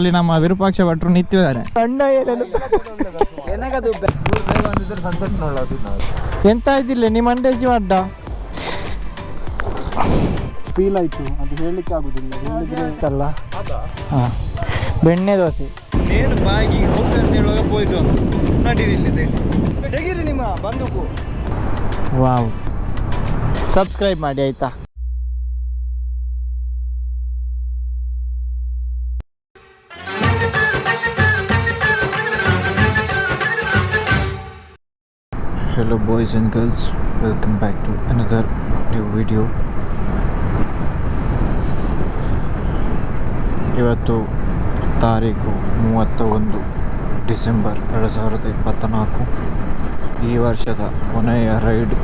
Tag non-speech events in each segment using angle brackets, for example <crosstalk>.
ಅಲ್ಲಿ ನಮ್ಮ ವಿರೂಪಾಕ್ಷ ಭಟ್ರು ನಿಂತಿದ್ದಾರೆ. ಎಂತ ಇದಿಲ್ಲ ನಿಮ್ಮ ಅಂಡೇಜಿ ಅಡ್ಡ? ಫೀಲ್ ಆಯ್ತು ಅದು ಹೇಳಲಿಕ್ಕೆ ಆಗುದಿಲ್ಲ. ಹೇಳಿದ್ರೆ ಹಾಂ. ಬೆಣ್ಣೆ ದೋಸೆ. ನೇರು ಬಾಗಿ ಹೋಗ್ತದೆ ಅಂತ ಹೇಳುವಾಗ ಪೊಲೀಸ್ ನಡೀರಿಲ್ಲಿದೆ ತೆಗೀರಿ ನಿಮ್ಮ ಬಂದೂಕು. ವಾವ್. ಸಬ್ಸ್ಕ್ರೈಬ್ ಮಾಡಿ ಆಯ್ತಾ? Boys and girls, welcome back to another new video. ಇವತ್ತು ತಾರೀಕು ಮೂವತ್ತ ಒಂದು ಡಿಸೆಂಬರ್ ಎರಡು ಸಾವಿರದ ಇಪ್ಪತ್ತನಾಲ್ಕು. ಈ ವರ್ಷದ ಕೊನೆಯ ರೈಡ್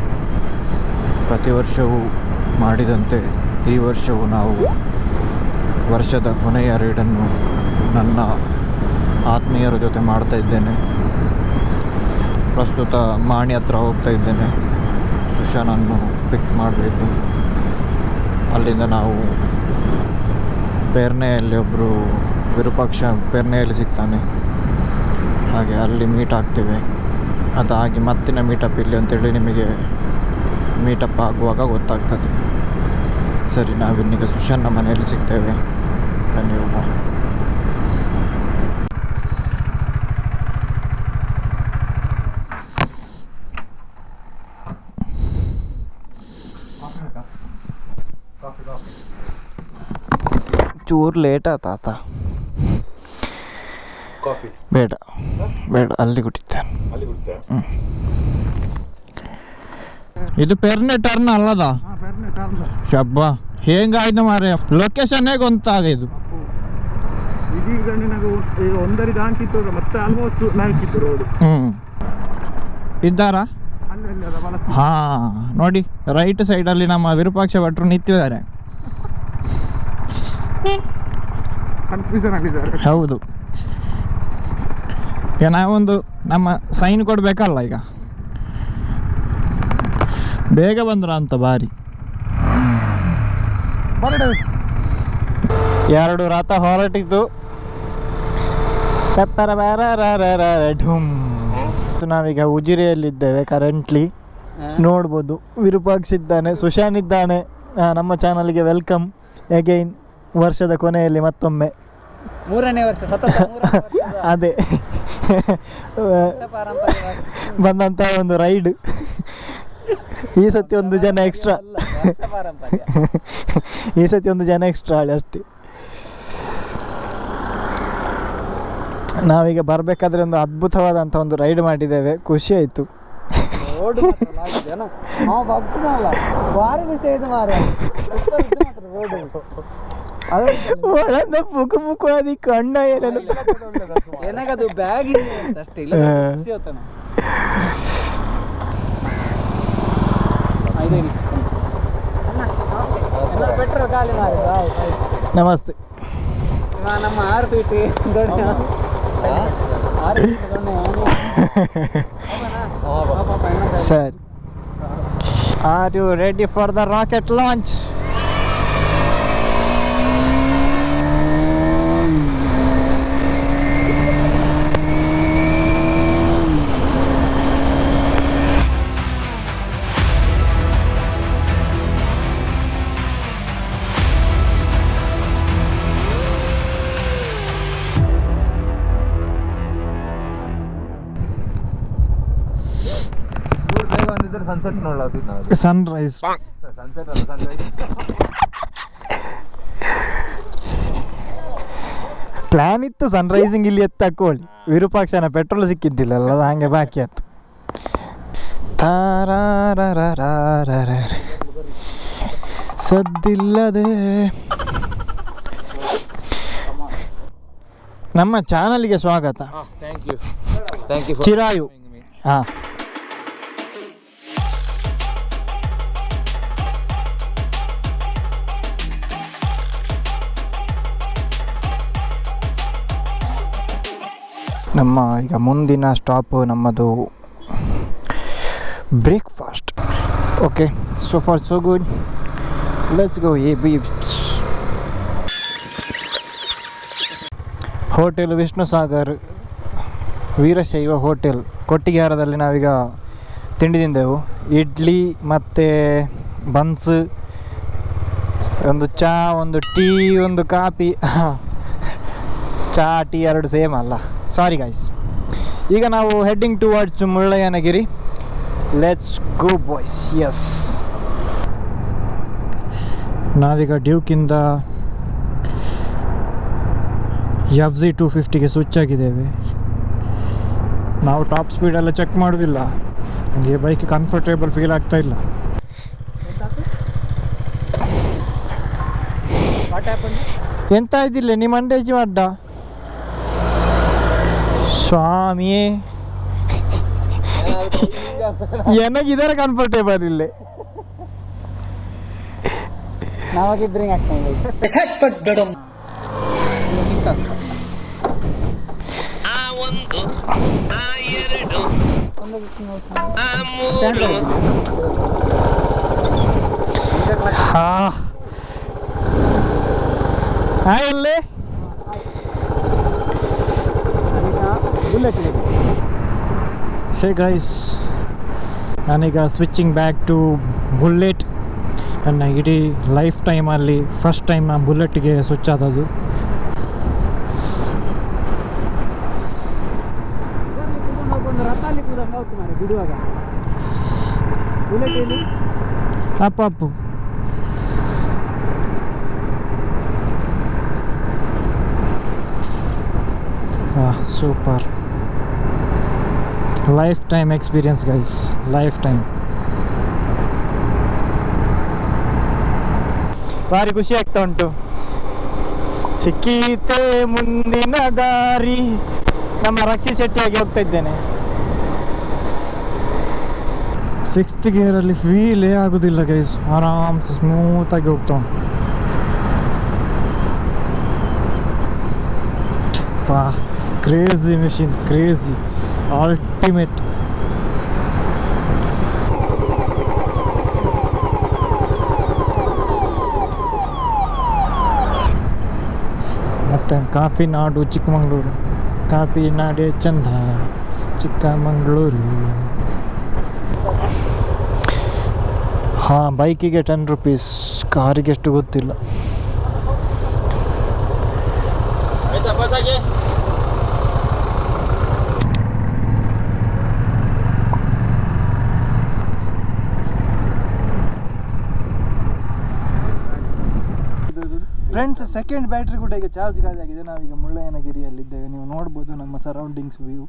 ಪ್ರತಿ ವರ್ಷವೂ ಮಾಡಿದಂತೆ ಈ ವರ್ಷವೂ ನಾವು ವರ್ಷದ ಕೊನೆಯ ರೈಡನ್ನು ನನ್ನ ಆತ್ಮೀಯರ ಜೊತೆ ಮಾಡ್ತಾ ಇದ್ದೇನೆ. ಪ್ರಸ್ತುತ ಮಾಣಿ ಹತ್ರ ಹೋಗ್ತಾ ಇದ್ದೇನೆ. ಸುಶಾನನ್ನು ಪಿಕ್ ಮಾಡಬೇಕು. ಅಲ್ಲಿಂದ ನಾವು ಪೇರ್ನೆಯಲ್ಲಿ ಒಬ್ಬರು ವಿರೂಪಾಕ್ಷ ಪೇರ್ನೆಯಲ್ಲಿ ಸಿಗ್ತಾನೆ. ಹಾಗೆ ಅಲ್ಲಿ ಮೀಟ್ ಆಗ್ತೇವೆ. ಅದಾಗಿ ಮತ್ತಿನ ಮೀಟಪ್ ಇಲ್ಲಿ ಅಂತೇಳಿ ನಿಮಗೆ ಮೀಟಪ್ ಆಗುವಾಗ ಗೊತ್ತಾಗ್ತದೆ. ಸರಿ, ನಾವಿನ್ನೀಗ ಸುಶಾನ್ನ ಮನೆಯಲ್ಲಿ ಸಿಗ್ತೇವೆ. ಬನ್ನಿ ಚೂರು ಲೇಟ್ ಆತ ಆತ. ಕಾಫಿ ಬೇಡ. ಬೇಡ ಅಲ್ಲಿ ಕುಡಿತೇನೆ ಅಲ್ಲಿ ಬಿಡ್ತೆ? ಇದು ಪೆರ್ನೆ ಟರ್ನ್ ಅಲ್ಲದ? ಶಬ್ಬ ಹೆಂಗಾಯ್ತು ಮಾರೆ ಲೊಕೇಶನ್ನೇ ಗೊತ್ತಾಗಿದ್ದು ಇದೀಗ ನಿನಗೆ ಈಗ ಒಂದರಿ ದಾಂಕಿತ್ತು ಮತ್ತೆ ಆಲ್ಮೋಸ್ಟ್ ನಾಲ್ಕಿತ್ತು ರೋಡ್ ಹ್ಞೂ ಇದ್ದಾರಾ? ಅಲ್ಲಿ ಅಲ್ಲಿ ಬಲ ಹಾಂ ನೋಡಿ ರೈಟ್ ಸೈಡಲ್ಲಿ ನಮ್ಮ ವಿರೂಪಾಕ್ಷ ಭಟ್ರು ನಿಂತಿದ್ದಾರೆ. ಕನ್ಫ್ಯೂಷನ್ ಆಗಿದ್ದಾರೆ. ಹೌದು. ಈಗ ನಾವೊಂದು ನಮ್ಮ ಸೈನ್ ಕೊಡಬೇಕಲ್ಲ ಈಗ. ಬೇಗ ಬಂದ್ರ ಅಂತ ಬಾರಿ. ಎರಡು ರಾತ ಹೊರಟಿದ್ದು. ಪೆಪ್ಪರ ಢುಮ್ ನಾವೀಗ ಉಜಿರೆಯಲ್ಲಿದ್ದೇವೆ ಕರೆಂಟ್ಲಿ ನೋಡ್ಬೋದು. ವಿರೂಪಾಕ್ಷಿದ್ದಾನೆ ಸುಶಾನ್ ಇದ್ದಾನೆ. ನಮ್ಮ ಚಾನಲ್ಗೆ ವೆಲ್ಕಮ್ ಅಗೈನ್ ವರ್ಷದ ಕೊನೆಯಲ್ಲಿ ಮತ್ತೊಮ್ಮೆ. ಮೂರನೇ ವರ್ಷ ಸತತ ಮೂರನೇ ವರ್ಷದ <laughs> ಅದೇ. ಪಾರಂಪರ್ಯವಾಗಿ ಬಂದಂತ ಒಂದು ರೈಡ್. ಈ ಸತಿ ಒಂದು ಜನ ಎಕ್ಸ್ಟ್ರಾ ಅಲ್ಲ, ಪಾರಂಪರ್ಯ ಈ ಸತಿ ಒಂದು ಜನ ಎಕ್ಸ್ಟ್ರಾ ಆಳಿ ಅಷ್ಟೇ. ನಾವೀಗ ಬರಬೇಕಾದ್ರೆ ಒಂದು ಅದ್ಭುತವಾದಂಥ ಒಂದು ರೈಡ್ ಮಾಡಿದ್ದೇವೆ. ಖುಷಿ ಆಯಿತು. ರೋಡ್ ಮಾತ್ರ ಭಾರಿ ವಿಷಯ ಇದು ಮಾರ ರೋಡ್ ಒಳಂದ ಪುಕು ಪುಕು ಅದಿ ಕಣ್ಣ ಏನಲ್ಲ ನನಗದು ಬ್ಯಾಗ್ ಅಷ್ಟೇ ಇಲ್ಲ ಪೆಟ್ರೋಲ್ ಖಾಲಿ ಆಯ್ತು ನಮಸ್ತೆ. ನಮ್ಮ ಆರು ಪೀಟಿ ದೊಡ್ಡ ಆರು ಪೀಟಿ ಅವನು. <laughs> ಸರಿ. Are you ready for the rocket launch ಬಂದಿದ್ರೆ ಸನ್ಸೆಟ್ ನಾವು ಸನ್ರೈಸ್ ಸನ್ಸೆಟ್ ಅಲ್ಲ ಸನ್ರೈಸ್ ಪ್ಲಾನ್ ಇತ್ತು ಸನ್ರೈಸಿಂಗ್ ಇಲ್ಲಿ ಎತ್ತ ತಕೊಳ್ಳಿ ವಿರೂಪಾಕ್ಷನ ಪೆಟ್ರೋಲ್ ಸಿಕ್ಕಿದ್ದಿಲ್ಲಲ್ಲ ಅದು ಹಾಗೆ ಬಾಕಿ ಆಯ್ತು. ಸದ್ದಿಲ್ಲದೆ ನಮ್ಮ ಚಾನಲ್ಗೆ ಸ್ವಾಗತ thank you thank you Chirayu ಹಾಂ ನಮ್ಮ ಈಗ ಮುಂದಿನ ಸ್ಟಾಪ್ ನಮ್ಮದು breakfast okay so for so good let's go A B hotel Vishnu Sagar Veerashaiva hotel ಕೊಟ್ಟಿಗೆಹಾರದಲ್ಲಿ ನಾವೀಗ ತಿಂಡಿ ತಿಂದೆವು. ಇಡ್ಲಿ ಮತ್ತು ಬನ್ಸ್, ಒಂದು ಚಾ, ಒಂದು ಟೀ, ಒಂದು ಕಾಫಿ. <laughs> ಚಾ, ಟೀ ಎರಡು ಸೇಮ್ ಅಲ್ಲ. ಸಾರಿ ಗಾಯ್ಸ್ ಈಗ ನಾವು heading towards Mullayanagiri. Let's go boys yes ನಾವೀಗ ಡ್ಯೂಕಿಂದ ಎಫ್ ಜಿ ಟು ಫಿಫ್ಟಿಗೆ ಸ್ವಿಚ್ ಆಗಿದ್ದೇವೆ. ನಾವು ಟಾಪ್ ಸ್ಪೀಡೆಲ್ಲ ಚೆಕ್ ಮಾಡೋದಿಲ್ಲ. ನನಗೆ ಬೈಕ್ ಕಂಫರ್ಟೇಬಲ್ ಫೀಲ್ ಆಗ್ತಾ ಇಲ್ಲ. ಎಂತ ಇದಿಲ್ಲ, ನಿಮ್ಮ ಅಂಡೇಜ್ ಅಡ್ಡ? ಸ್ವಾಮಿಯೇ. ನನಗಿದಾರೆ ಕಂಫರ್ಟೇಬಲ್ ಇಲ್ಲಿ. ಹಾ. ಹಾ ಇಲ್ಲೇ ಹೇ ಗೈಸ್ ನಾನೀಗ ಸ್ವಿಚ್ಚಿಂಗ್ ಬ್ಯಾಕ್ ಟು ಬುಲ್ಲೆಟ್ ನನ್ನ ಇಡೀ ಲೈಫ್ ಟೈಮಲ್ಲಿ ಫಸ್ಟ್ ಟೈಮ್ ನಾನು ಬುಲೆಟ್ಗೆ ಸ್ವಿಚ್ ಆದದ್ದು. ಅಪ್ಪ, Appu. Super lifetime experience guys lifetime ಭಾರಿ ಖುಷಿ ಆಗ್ತಾ ಉಂಟು. ಸಿಕ್ಕೀತೆ ಮುಂದಿನ ದಾರಿ. ನಮ್ಮ ರಕ್ಷಿ ಶೆಟ್ಟಿಯಾಗಿ ಹೋಗ್ತಾ ಇದ್ದೇನೆ. ಸಿಕ್ಸ್ತ್ ಗೇರಲ್ಲಿ ಫೀಲೇ ಆಗೋದಿಲ್ಲ ಗೈಸ್ ಆರಾಮ್ಸೆ ಸ್ಮೂತಾಗಿ ಹೋಗ್ತಾ ಉಂಟು. ಕ್ರೇಜಿ ಮೆಷಿನ್ ಕ್ರೇಜಿ ಅಲ್ಟಿಮೇಟ್ ಮತ್ತು ಕಾಫಿ ನಾಡು, ಚಿಕ್ಕಮಗಳೂರು. ಕಾಫಿ ನಾಡೆ ಚಂದ, ಚಿಕ್ಕಮಗಳೂರು. ಹಾಂ, ಬೈಕಿಗೆ ಟೆನ್ ರುಪೀಸ್ ಕಾರಿಗೆ ಎಷ್ಟು ಗೊತ್ತಿಲ್ಲ ಫ್ರೆಂಡ್ಸ್ ಸೆಕೆಂಡ್ ಬ್ಯಾಟ್ರಿ ಕೂಡ ಈಗ ಚಾರ್ಜ್ ಖಾಲಿ ಆಗಿದೆ. ನಾವೀಗ ಮುಳ್ಳಯ್ಯನಗಿರಿಯಲ್ಲಿದ್ದೇವೆ. ನೀವು ನೋಡ್ಬೋದು ನಮ್ಮ ಸರೌಂಡಿಂಗ್ಸ್ ವ್ಯೂ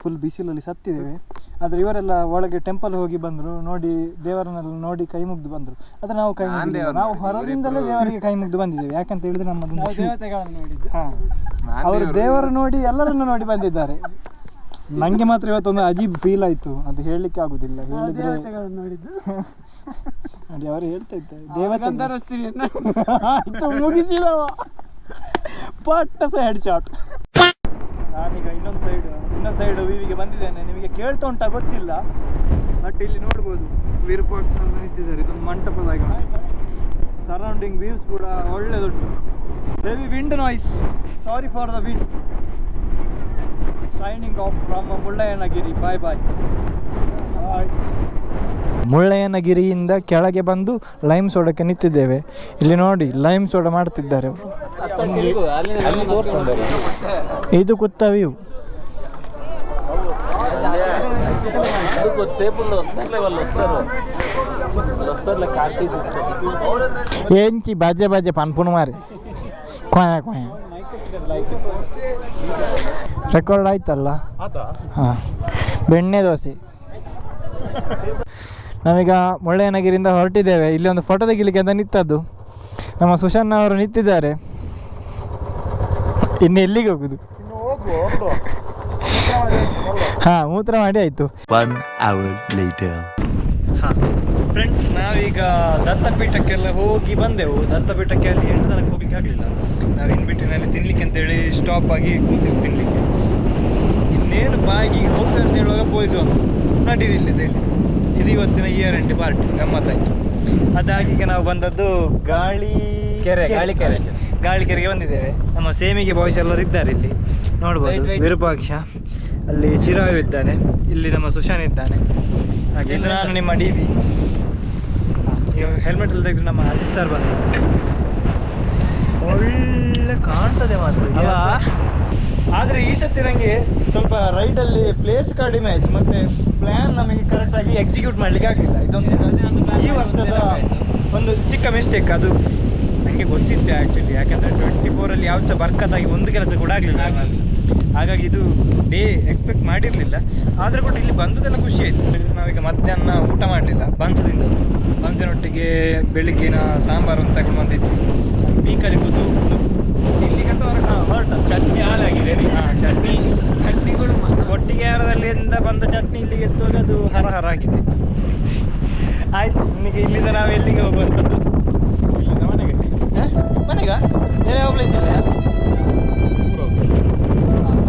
ಫುಲ್ ಬಿಸಿಲಲ್ಲಿ ಸತ್ತಿದ್ದೇವೆ. ಆದರೆ ಇವರೆಲ್ಲ ಒಳಗೆ ಟೆಂಪಲ್ ಹೋಗಿ ಬಂದರು. ನೋಡಿ ದೇವರನ್ನೆಲ್ಲ ನೋಡಿ ಕೈ ಮುಗ್ದು ಬಂದರು. ಆದರೆ ನಾವು ಕೈ ಮುಗಿದಿಲ್ಲ. ನಾವು ಹೊರಗಿಂದಲೇ ದೇವರಿಗೆ ಕೈ ಮುಗ್ದು ಬಂದಿದ್ದೇವೆ. ಯಾಕಂತ ಹೇಳಿದ್ರೆ ನಮ್ಮ ನಾವು ದೇವತೆಗಳನ್ನು ನೋಡಿದ್ದು. ಹಾಂ. ಅವರು ದೇವರು. ನೋಡಿ ಎಲ್ಲರನ್ನು ನೋಡಿ ಬಂದಿದ್ದಾರೆ. ನನಗೆ ಮಾತ್ರ ಇವತ್ತೊಂದು ಅಜೀಬ್ ಫೀಲ್ ಆಯ್ತು. ಅದು ಹೇಳಲಿಕ್ಕೆ ಆಗುದಿಲ್ಲ. ಹೇಳಿದ್ರೆ ನೋಡಿದ್ದು. <laughs> ನೋಡಿ ಅವರು ಹೇಳ್ತಾ ಇದ್ದಾರೆ. ದೇವತೆ <laughs> ಮುಗಿಸಿದವ. ಪಟ್ಟ ಹೆಡ್ ಶಾಟ್ ನಾನೀಗ ಇನ್ನೊಂದು ಸೈಡ್ ಇನ್ನೊಂದು ಸೈಡ್ ವಿವಿಗೆ ಬಂದಿದ್ದೇನೆ. ನಿಮಗೆ ಕೇಳ್ತಾ ಉಂಟಾ ಗೊತ್ತಿಲ್ಲ. ಬಟ್ ಇಲ್ಲಿ ನೋಡ್ಬೋದು ವಿರೂಪಾಕ್ಷ ನಿಂತಿದ್ದಾರೆ. ಇದೊಂದು ಮಂಟಪದಾಗ ಸರೌಂಡಿಂಗ್ ವ್ಯೂಸ್ ಕೂಡ ಒಳ್ಳೆದುಂಟು. Heavy wind noise sorry for the wind signing off from Mullayanagiri bye bye bye ಮುಳ್ಳಯ್ಯನಗಿರಿಯಿಂದ ಕೆಳಗೆ ಬಂದು ಲೈಮ್ ಸೋಡಕ್ಕೆ ನಿಂತಿದ್ದೇವೆ ಇಲ್ಲಿ ನೋಡಿ ಲೈಮ್ ಸೋಡ ಮಾಡ್ತಿದ್ದಾರೆ ಅವರು ಇದು ಕುತ್ತ ವ್ಯೂ ఏంచి బజే బజే పనుపును మరి ಕೊಯ ಕೊಯ ರೆಕಾರ್ಡ್ ಆಯ್ತಲ್ಲ ಹಾಂ ಬೆಣ್ಣೆ ದೋಸೆ ನಾವೀಗ ಮುಳ್ಳಯ್ಯನಗಿರಿಯಿಂದ ಹೊರಟಿದ್ದೇವೆ. ಇಲ್ಲಿ ಒಂದು ಫೋಟೋ ತೆಗಿಲಿಕ್ಕೆ ಅಂತ ನಿಂತದ್ದು. ನಮ್ಮ ಸುಶಾನ್ ಅವರು ನಿಂತಿದ್ದಾರೆ. ಇನ್ನು ಎಲ್ಲಿಗೆ ಹೋಗುದು? ಹಾ ಮೂತ್ರ ಮಾಡಿ ಆಯ್ತು. One hour later. ಫ್ರೆಂಡ್ಸ್ ನಾವೀಗ ದತ್ತಪೀಠಕ್ಕೆಲ್ಲ ಹೋಗಿ ಬಂದೆವು. ದತ್ತಪೀಠಕ್ಕೆ ಅಲ್ಲಿ ಎಂಟು ತನಕ ಹೋಗ್ಲಿಕ್ಕೆ ಆಗಲಿಲ್ಲ. ನಾವು ಇನ್ ಬಿಟ್ಟಿನಲ್ಲಿ ತಿನ್ಲಿಕ್ಕೆ ಅಂತೇಳಿ ಸ್ಟಾಪ್ ಆಗಿ ಕೂತೆವು ತಿನ್ಲಿಕ್ಕೆ. ಇನ್ನೇನು ಬಾಯಿಗೆ ಹೋಗ್ತೇವೆ ಅಂತ ಹೇಳುವಾಗ ಪೊಲೀಸ್ ಒಂದು ನಡೀರಿ ಇಲ್ಲಿ ಹೇಳಿ ಇದು ಇವತ್ತಿನ ಇಯರ್ ಎಂಡ್ ಪಾರ್ಟಿ ಗಮ್ಮತ್ತಾಯಿತು. ಅದಾಗಿ ಈಗ ನಾವು ಬಂದದ್ದು ಗಾಳಿ ಕೆರೆ, ಗಾಳಿ ಕೆರೆ. ಗಾಳಿ ಕೆರೆಗೆ ಬಂದಿದ್ದೇವೆ. ನಮ್ಮ ಸೇಮಿಗೆ ಬಾಯ್ಸ್ ಎಲ್ಲರೂ ಇದ್ದಾರೆ ಇಲ್ಲಿ. ನೋಡ್ಬೋದು. ವಿರೂಪಾಕ್ಷ ಅಲ್ಲಿ ಚಿರಾಯು ಇದ್ದಾನೆ. ಇಲ್ಲಿ ನಮ್ಮ ಸುಶಾನ್ ಇದ್ದಾನೆ. ಹಾಗೆ ಇದು ನಾನು ನಿಮ್ಮ ಡಿ ಬಿ ಹೆಲ್ಮೆಟ್ ಅಲ್ಲಿ ತೆಗೆದು ನಮ್ಮ ಅಜಿತ್ ಸರ್ ಬಂದ ಒಳ್ಳೆ ಕಾಣ್ತದೆ ಮಾತ್ರ? ಆದರೆ ಈ ಸತಿ ನನಗೆ ಸ್ವಲ್ಪ ರೈಡಲ್ಲಿ ಪ್ಲೇಸ್ ಕಡಿಮೆ ಆಯಿತು. ಮತ್ತೆ ಪ್ಲ್ಯಾನ್ ನಮಗೆ ಕರೆಕ್ಟಾಗಿ ಎಕ್ಸಿಕ್ಯೂಟ್ ಮಾಡಲಿಕ್ಕೆ ಆಗಲಿಲ್ಲ. ಇದೊಂದು ಈ ವರ್ಷದ ಒಂದು ಚಿಕ್ಕ ಮಿಸ್ಟೇಕ್ ಅದು. ನನಗೆ ಗೊತ್ತಿತ್ತು ಆ್ಯಕ್ಚುಲಿ ಯಾಕಂದರೆ ಟ್ವೆಂಟಿ ಫೋರಲ್ಲಿ ಯಾವ್ದು ಸಹ ಬರ್ಕತ್ತಾಗಿ ಒಂದು ಕೆಲಸ ಕೂಡ ಆಗಲಿಲ್ಲ. ಹಾಗಾಗಿ ಇದು ಡೇ ಎಕ್ಸ್ಪೆಕ್ಟ್ ಮಾಡಿರಲಿಲ್ಲ. ಆದರೂ ಕೂಡ ಇಲ್ಲಿ ಬಂದದೆಲ್ಲ ಖುಷಿ ಆಯಿತು. ನಾವೀಗ ಮಧ್ಯಾಹ್ನ ಊಟ ಮಾಡಲಿಲ್ಲ. ಬಂಸದಿಂದ ಬನ್ಸಿನೊಟ್ಟಿಗೆ ಬೆಳಿಗ್ಗಿನ ಸಾಂಬಾರು ಅಂತ ತಗೊಂಡು ಬಂದಿದ್ವಿ. ಬೀಕಲ್ಲಿ ಕೂತು ಹೊರಟ ಚಟ್ನಿ ಹಾಳಾಗಿದೆ ಹಾಂ ಚಟ್ನಿ. ಚಟ್ನಿಗಳು ಒಟ್ಟಿಗೆ ಯಾರದಲ್ಲಿಂದ ಬಂದ ಚಟ್ನಿ ಇಲ್ಲಿಗೆ ಎತ್ತುವಾಗ ಅದು ಹರ ಹರ ಆಗಿದೆ. ಆಯ್ತು ನಿಮಗೆ ಇಲ್ಲಿಂದ ನಾವು ಎಲ್ಲಿಗೆ ಹೋಗುವಂಥದ್ದು ಇಲ್ಲಿಂದ ಮನೆಗೆ. ಹ? ಮನೆಗ? ಬೇರೆ ಯಾವ ಪ್ಲೇಸ್ ಇಲ್ಲ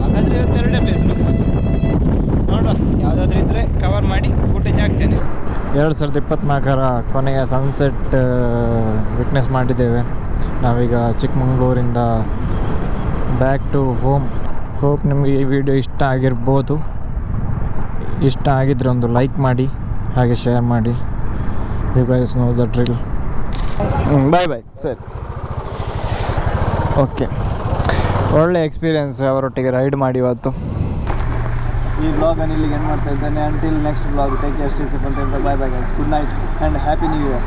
ಹಾಗಾದ್ರೆ ಇವತ್ತು ಎರಡೇ ಪ್ಲೇಸ್ ನೋಡುವ ಯಾವುದಾದ್ರೂ ಇದ್ದರೆ ಕವರ್ ಮಾಡಿ ಫುಟೇಜ್ ಹಾಕ್ತೇನೆ. ಎರಡು ಸಾವಿರದ ಇಪ್ಪತ್ನಾಲ್ಕರ ಕೊನೆಯ ಸನ್ಸೆಟ್ ವಿಟ್ನೆಸ್ ಮಾಡಿದ್ದೇವೆ. ನಾವೀಗ ಚಿಕ್ಕಮಂಗ್ಳೂರಿಂದ ಬ್ಯಾಕ್ ಟು ಹೋಮ್ ಹೋಪ್ ನಿಮಗೆ ಈ ವಿಡಿಯೋ ಇಷ್ಟ ಆಗಿರ್ಬೋದು. ಇಷ್ಟ ಆಗಿದ್ರೆ ಒಂದು ಲೈಕ್ ಮಾಡಿ ಹಾಗೆ ಶೇರ್ ಮಾಡಿ. You guys know the drill bye bye ಸರಿ. ಓಕೆ ಒಳ್ಳೆ ಎಕ್ಸ್ಪೀರಿಯನ್ಸ್ ಅವರೊಟ್ಟಿಗೆ ರೈಡ್ ಮಾಡಿ ಇವತ್ತು. ಈ ಬ್ಲಾಗನ್ನು ಇಲ್ಲಿಗೆ ಏನು ಮಾಡ್ತಾ ಇದ್ದೇನೆ. ಅಂಟಿಲ್ ನೆಕ್ಸ್ಟ್ ಬ್ಲಾಗ್ ಟೇಕ್ ಎಷ್ಟು ಅಂತ ಹೇಳ್ತಾ bye bye guys good night and happy new year